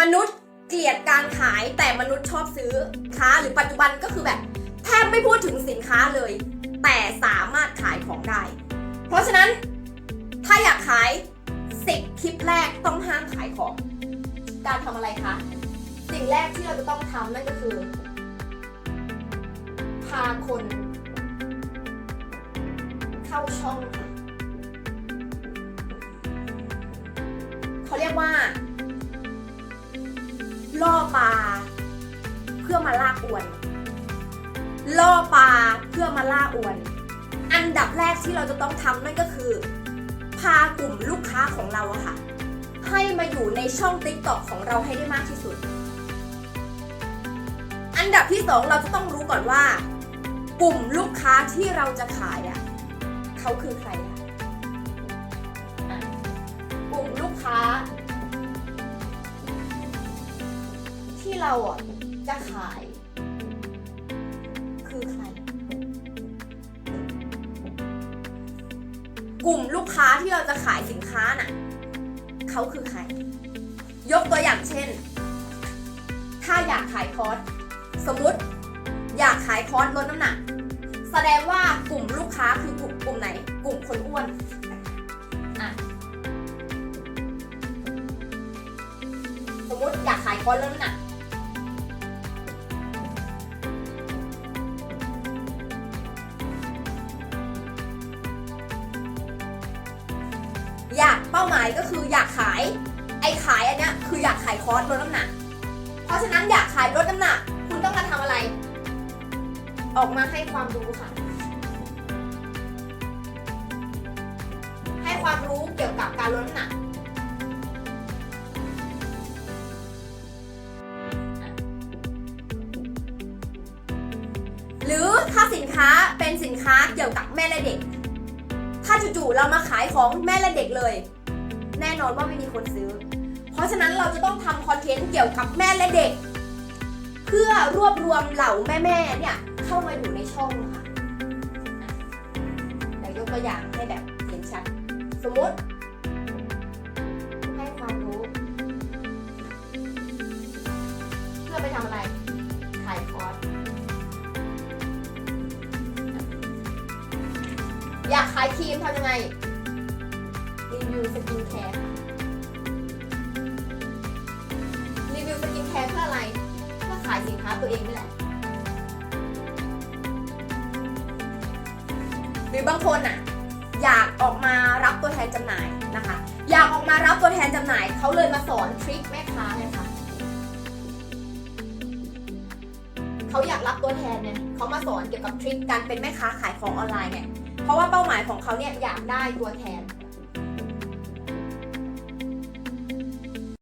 มนุษย์เกลียดการขายแต่มนุษย์ชอบซื้อค้าหรือปัจจุบันก็คือแบบแทบไม่พูดถึงสินค้าเลย แต่สามารถขายของได้ เพราะฉะนั้นถ้าอยากขาย10คลิปแรกต้องห้ามขายของ การทำอะไรคะ สิ่งแรกที่เราจะต้องทำนั่นก็คือ พาคน เข้าช่องค่ะเขาเรียกว่า ล่อปลาเพื่อมาล่าอวน ล่อปลาเพื่อมาล่าอวน อันดับแรกที่เราจะต้องทำนั่นก็คือ พากลุ่มลูกค้าของเราอะค่ะ ให้มาอยู่ในช่อง t ิ k t o k ของเราให้ได้มากที่สุด อันดับที่สองเราจะต้องรู้ก่อนว่า กลุ่มลูกค้าที่เราจะขายอะเขาคือใครค่ะกลุ่มลูกค้า ที่เราอะจะขาย คือใคร กลุ่มลูกค้าที่เราจะขายสินค้าน่ะเขาคือใคร ยกตัวอย่างเช่น ถ้าอยากขายคอร์สสมมุติอยากขายคอร์สลดน้ำหนัก แสดงว่ากลุ่มลูกค้าคือกลุ่มกลุ่มไหน กลุ่มคนอ้วนอะสมมติอยากขายคอร์สลดน้ำหนัก อยากเป้าหมายก็คืออยากขาย ไอ้ขายอันเนี้ยคืออยากขายคอร์สลดน้ำหนัก เพราะฉะนั้นอยากขายลดน้ำหนัก คุณต้องมาทำอะไร ออกมาให้ความรู้ค่ะ ให้ความรู้เกี่ยวกับการลดน้ำหนักหรือถ้าสินค้าเป็นสินค้าเกี่ยวกับแม่และเด็ก ถ้าจู่ๆเรามาขายของแม่และเด็กเลย แน่นอนว่าไม่มีคนซื้อ เพราะฉะนั้นเราจะต้องทำคอนเทนต์เกี่ยวกับแม่และเด็ก เพื่อรวบรวมเหล่าแม่ๆเนี่ยเข้ามาอยู่ในช่องค่ะอ่ยวยกตัวอย่างให้แบบเห็นชัด สมมติ อยากขายครีมทำยังไง รีวิวสกินแคร์ค่ะ รีวิวสกินแคร์เพื่ออะไร เพื่อขายสินค้าตัวเองนี่แหละ หรือบางคนอะ อยากออกมารับตัวแทนจำหน่ายนะคะ อยากออกมารับตัวแทนจำหน่าย เขาเลยมาสอนทริคแม่ค้าไงคะเขาอยากรับตัวแทนเนี่ยเขามาสอนเกี่ยวกับทริคการเป็นแม่ค้าขายของออนไลน์เนี่ย เพราะว่าเป้าหมายของเขาเนี่ยอยากได้ตัวแทน